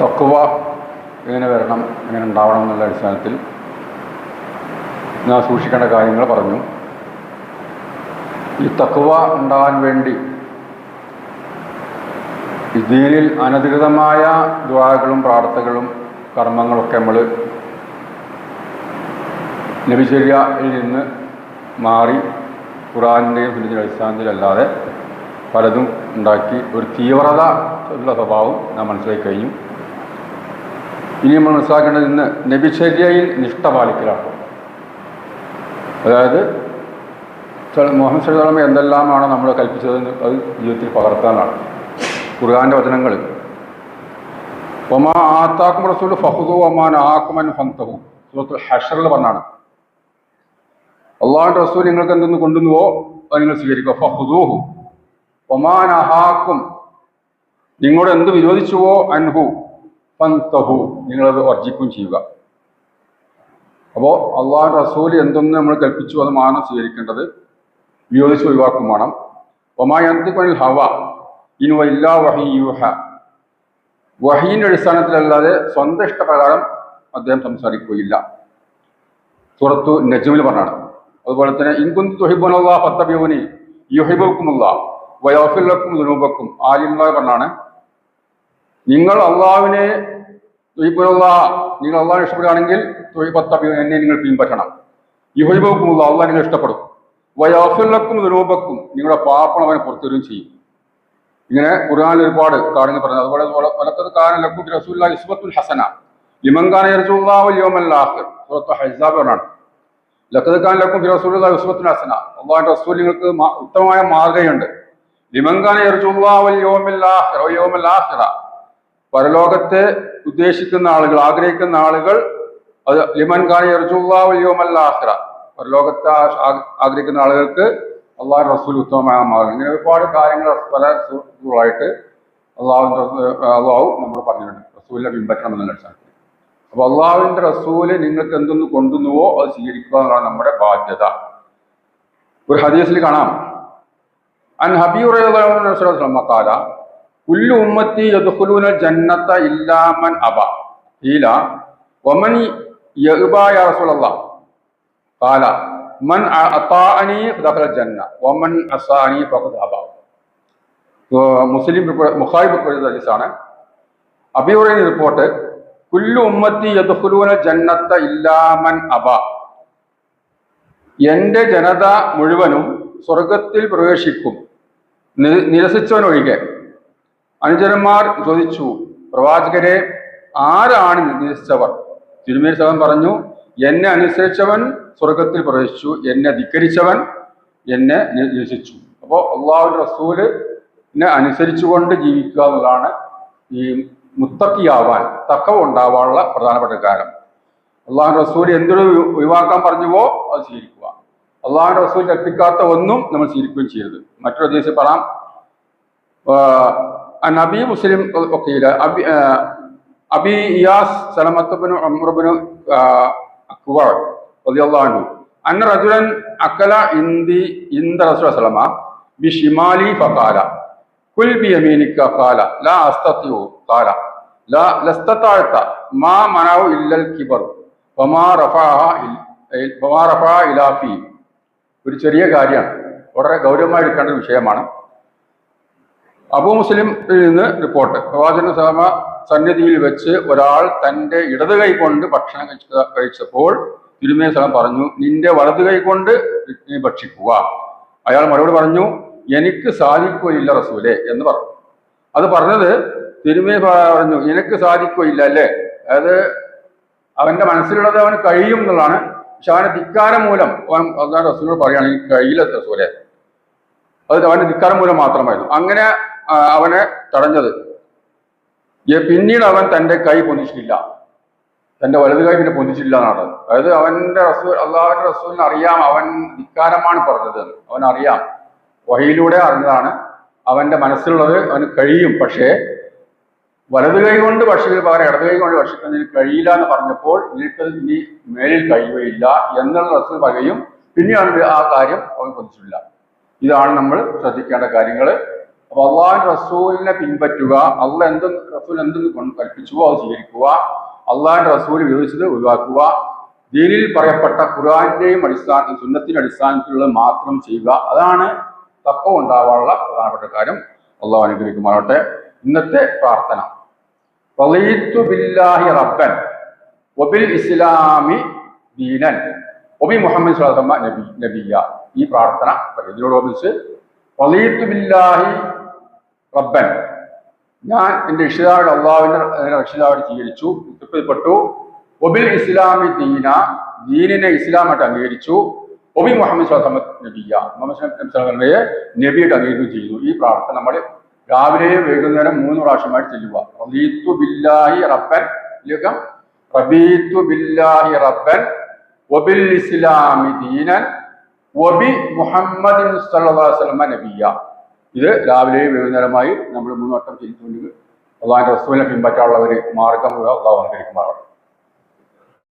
തക്കുവ എങ്ങനെ വരണം എങ്ങനെ ഉണ്ടാവണം എന്നുള്ള അടിസ്ഥാനത്തിൽ ഞാൻ സൂക്ഷിക്കേണ്ട കാര്യങ്ങൾ പറഞ്ഞു. ഈ തക്കുവ ഉണ്ടാകാൻ വേണ്ടി ഇതിനിൽ അനധികൃതമായ ദ്വാരകളും പ്രാർത്ഥനകളും കർമ്മങ്ങളൊക്കെ നമ്മൾ നബിചര്യയിൽ നിന്ന് മാറി ഖുറാനിന്റെയും സുനിതിന്റെ അടിസ്ഥാനത്തിലല്ലാതെ പലതും ഉണ്ടാക്കി ഒരു തീവ്രത ഉള്ള സ്വഭാവം നാം മനസ്സിലാക്കി കഴിഞ്ഞു. ഇനി നമ്മൾ മനസ്സിലാക്കേണ്ടത് ഇന്ന് നബിചര്യയിൽ നിഷ്ഠ പാലിക്കലാണ് അതായത് മുഹമ്മദ് എന്തെല്ലാമാണ് എന്തെല്ലാമാണോ നമ്മൾ കൽപ്പിച്ചത് അത് ജീവിതത്തിൽ പകർത്താനാണ്. ഖുർആാന്റെ വചനങ്ങൾ. ഒമാ ആത്താക്കും റസൂൽ ഫഹുദു ഒമാൻ ആക്കുമൻ ഫന്തവും സുഹൃത്തു ഹഷറിൽ പറഞ്ഞാണ്. അള്ളാഹുന്റെ റസൂൽ നിങ്ങൾക്ക് എന്തെന്ന് കൊണ്ടുവന്നുവോ അത് നിങ്ങൾ സ്വീകരിക്കുക. ഫഹുദൂഹു ഒമാൻ അഹാക്കും നിങ്ങളോട് എന്ത് വിരോധിച്ചുവോ അൻഹു. ഫന്തഹു നിങ്ങളത് വർജിക്കുകയും ചെയ്യുക. അപ്പോൾ അള്ളാഹു റസൂൽ എന്തൊന്നും നമ്മൾ കൽപ്പിച്ചു അത് മാനം സ്വീകരിക്കേണ്ടത്. വിയോജിച്ച് ഒഴിവാക്കും വേണം. ഒമായന്തിക്കൊനിൽ ഹവ ഇനുവ ഇല്ലാ വഹി യൂഹ. വഹീന്റെ അടിസ്ഥാനത്തിലല്ലാതെ സ്വന്തം ഇഷ്ടപ്രകാരം അദ്ദേഹം സംസാരിക്കുകയില്ല. സൂറത്തു നജ്മിൽ പറഞ്ഞാണ്. അതുപോലെ തന്നെ ഇൻകുന്ത് തുഹിബുനുള്ള പത്തബിയോനി യുഹിബുക്കുമുള്ള വയോഫിലക്കും ദുനൂബക്കും ആലിമുള്ള പറഞ്ഞാണ്. നിങ്ങൾ അള്ളാവിനെ തുഹിബുനുള്ള നിങ്ങൾ അള്ളാഹിനെ ഇഷ്ടപ്പെടുകയാണെങ്കിൽ തുഹിബത്തബിയോ എന്നെ നിങ്ങൾ പിൻപറ്റണം. യുഹിബുക്കുമുള്ള അള്ളാഹ് നിങ്ങൾ ഇഷ്ടപ്പെടും. വയോഫിലക്കും ദുരൂപക്കും നിങ്ങളുടെ പാപ്പണം അവനെ പുറത്തുവരികയും ചെയ്യും. ഇങ്ങനെ ഖുർആനിൽ ഒരുപാട് കാര്യങ്ങൾ പറഞ്ഞു അതുപോലെ വലത്തത് കാരണം ലഖു റസൂല്ല ഇസ്ബത്തുൽ ഹസന. ലിമങ്കാന ഹൈസാബാണ് ലക്കത് ഖാൻ റസൂലുള്ള ഇസ്ബത്തുൽ ഹസന. അള്ളാഹിന്റെ റസൂൽ നിങ്ങൾക്ക് ഉത്തമമായ മാർഗയുണ്ട് ലിമങ്കാന യൗമൽ പരലോകത്തെ ഉദ്ദേശിക്കുന്ന ആളുകൾ ആഗ്രഹിക്കുന്ന ആളുകൾ അത് ലിമൻ ഖാനി യർജുല്ലാഹു ആഹ്റ പരലോകത്തെ ആഗ്രഹിക്കുന്ന ആളുകൾക്ക് അള്ളാഹു റസൂൽ ഉത്തമമായ മാറും ഇങ്ങനെ ഒരുപാട് കാര്യങ്ങൾ പല സുഹൃത്തുക്കളായിട്ട് അള്ളാഹുവിന്റെ അള്ളാഹു നമ്മൾ പറഞ്ഞിട്ടുണ്ട് റസൂലിനെ പിൻപറ്റണം എന്നുള്ള അടിസ്ഥാനത്തിൽ അപ്പോൾ അള്ളാഹുവിന്റെ റസൂൽ നിങ്ങൾക്ക് എന്തൊന്ന് കൊണ്ടുവന്നുവോ അത് സ്വീകരിക്കുക എന്നുള്ളതാണ് നമ്മുടെ ബാധ്യത ഒരു ഹദീസിൽ കാണാം അൻ ഹബീർ മക്കാല കുല്ലു ഉമ്മത്തി യദ്ഖുലൂന ജന്നത്ത ഇല്ലാമൻ അബ. ഈല വമൻ യഗ്ബ യാ റസൂലല്ലാഹ് ഖാല മൻ അതാഅനി ദഖല ജന്ന വമൻ അസാനി ഫഖദ് അബ. മുസ്ലിം മുഖാരിബ് ഹദീസാണ്. അബിയുറൈൻ റിപ്പോർട്ട് കുല്ലു ഉമ്മത്തി യദ്ഖുലൂന ജന്നത്ത ഇല്ലാമൻ അബ. എന്റെ ജനത മുഴുവനും സ്വർഗത്തിൽ പ്രവേശിക്കും. നിരസിച്ചവനൊഴികെ. അനുചരന്മാർ ചോദിച്ചു പ്രവാചകരെ ആരാണ് നിരസിച്ചവർ തിരുമേനി സഹൻ പറഞ്ഞു എന്നെ അനുസരിച്ചവൻ സ്വർഗത്തിൽ പ്രവേശിച്ചു എന്നെ ധിക്കരിച്ചവൻ എന്നെ നിരസിച്ചു. അപ്പോൾ അള്ളാഹുവിന്റെ റസൂലിനെ അനുസരിച്ചുകൊണ്ട് ജീവിക്കുക എന്നുള്ളതാണ് ഈ മുത്തക്കിയാവാൻ തക്കവ ഉണ്ടാവാനുള്ള പ്രധാനപ്പെട്ട കാരണം അള്ളാഹു റസൂൽ എന്തൊരു ഒഴിവാക്കാൻ പറഞ്ഞുവോ അത് സ്വീകരിക്കുക. അള്ളാഹു റസൂൽ കൽപ്പിക്കാത്ത ഒന്നും നമ്മൾ സ്വീകരിക്കുകയും ചെയ്യരുത്. മറ്റൊരു ദിവസം പറയാം നബി മുസ്ലിം വക്കീൽ അബി അബി ഇയാസ് സലമത്തബിന് അമ്രബിന് റളിയല്ലാഹു അന്ന റജുലൻ അക്കല ഇന്ദി ഇന്ദ റസൂൽ സലമ ബി ഷിമാലി ഫഖാല കുൽ ബി യമീനിക ഖാല ലാ അസ്തതിഉ ഖാല ലാ ലസ്തതഅത മാ മനഉ ഇല്ലൽ കിബർ ഒരു ചെറിയ കാര്യമാണ് വളരെ ഗൗരവമായി എടുക്കേണ്ട ഒരു വിഷയമാണ്. അബൂ മുസ്ലിം നിന്ന് റിപ്പോർട്ട് പ്രവാചകൻ സഹമ സന്നിധിയിൽ വെച്ച് ഒരാൾ തന്റെ ഇടത് കൈ കൊണ്ട് ഭക്ഷണം കഴിച്ച കഴിച്ചപ്പോൾ തിരുമേ സഹം പറഞ്ഞു നിന്റെ വലത് കൈ കൊണ്ട് നീ ഭക്ഷിക്കുക. അയാൾ മറുപടി പറഞ്ഞു എനിക്ക് സാധിക്കുകയില്ല റസൂലെ എന്ന് പറഞ്ഞു. അത് പറഞ്ഞത് തിരുമേ പറഞ്ഞു എനിക്ക് സാധിക്കുകയില്ല അല്ലേ? അതായത് അവന്റെ മനസ്സിലുള്ളത് അവന് കഴിയും എന്നുള്ളതാണ്. പക്ഷെ അവന്റെ ധിക്കാരം മൂലം അവൻ റസൂലോട് പറയുകയാണ് എനിക്ക് കഴിയില്ല റസൂലെ. അത് അവന്റെ ധിക്കാരം മൂലം മാത്രമായിരുന്നു. അങ്ങനെ അവനെ തടഞ്ഞത്. പിന്നീട് അവൻ തന്റെ കൈ പൊന്നിച്ചിട്ടില്ല തന്റെ വലത് കൈ പിന്നെ പൊന്നിച്ചില്ല എന്നാണ്. അതായത് അവന്റെ റസൂൽ അള്ളാഹുവിന്റെ റസൂലിന് അറിയാം അവൻ ധിക്കാരമാണ് പറഞ്ഞത് അവൻ അറിയാം. വഹിയിലൂടെ അറിഞ്ഞതാണ്. അവന്റെ മനസ്സിലുള്ളത് അവന് കഴിയും. പക്ഷേ വലത് കൈ കൊണ്ട് ഭക്ഷിക്കുന്നതിന് പകരം ഇടത് കൈ കൊണ്ട് ഭക്ഷിക്കുന്നതിന് കഴിയില്ല എന്ന് പറഞ്ഞപ്പോൾ നിനക്കത് ഇനി മേലിൽ കഴിയുകയില്ല എന്നുള്ള റസൂൽ പറയുകയും പിന്നെയാണ് ആ കാര്യം അവൻ പൊതിച്ചിട്ടില്ല ഇതാണ് നമ്മൾ ശ്രദ്ധിക്കേണ്ട കാര്യങ്ങൾ അപ്പൊ അള്ളാഹു റസൂലിനെ പിൻപറ്റുക അള്ള എന്ത് റസൂൽ എന്തെന്ന് കൽപ്പിച്ചുവോ അത് സ്വീകരിക്കുക അള്ളാഹിന്റെ റസൂൽ വിവരിച്ചത് ഒഴിവാക്കുക ദീനിൽ പറയപ്പെട്ട ഖുർആന്റെയും അടിസ്ഥാനത്തിൽ സുന്നത്തിന്റെ അടിസ്ഥാനത്തിലുള്ളത് മാത്രം ചെയ്യുക അതാണ് തപ്പ ഉണ്ടാവാനുള്ള പ്രധാനപ്പെട്ട കാര്യം. അള്ളാഹു അനുഗ്രഹിക്കുമാറട്ടെ ഇന്നത്തെ പ്രാർത്ഥന. ബില്ലാഹി റബ്ബൻ വബിൽ ഇസ്ലാമി ദീനൻ. ഒബി മുഹമ്മദ് സ്വലമ നബി നബിയ. ഈ പ്രാർത്ഥന റളീതു ബില്ലാഹി റബ്ബൻ. ഞാൻ എന്റെ രക്ഷിതാവിടെ അള്ളാഹുവിന്റെ രക്ഷിതാവിടെ സ്വീകരിച്ചു തൃപ്തിപ്പെട്ടു ഒബിൽ ഇസ്ലാമി ദീന ദീനിനെ ഇസ്ലാമായിട്ട് അംഗീകരിച്ചു. ഒബി മുഹമ്മദ് സ്വലമ നബിയ മുഹമ്മദ് നബിയുടെ അംഗീകരിക്കുകയും ചെയ്തു. ഈ പ്രാർത്ഥന നമ്മൾ രാവിലെയും വൈകുന്നേരം മൂന്ന് പ്രാവശ്യമായിട്ട് ചെല്ലുക. റബീത്തു ബില്ലാഹി റബ്ബൻ ലേഖം. റബീത്തു ബില്ലാഹി റബ്ബൻ ഒബിൽ ഇസ്ലാമി ദീനൻ ഒബി മുഹമ്മദ് സല്ലാ അലൈഹി വസല്ലമ നബിയ. ഇത് രാവിലെയും വൈകുന്നേരമായി നമ്മൾ മൂന്ന് വട്ടം ചെയ്തുകൊണ്ട് വസ്തുവിനെ പിൻപറ്റാനുള്ള ഒരു മാർഗം അള്ളാഹു അനുകരിക്കുമാറാണ്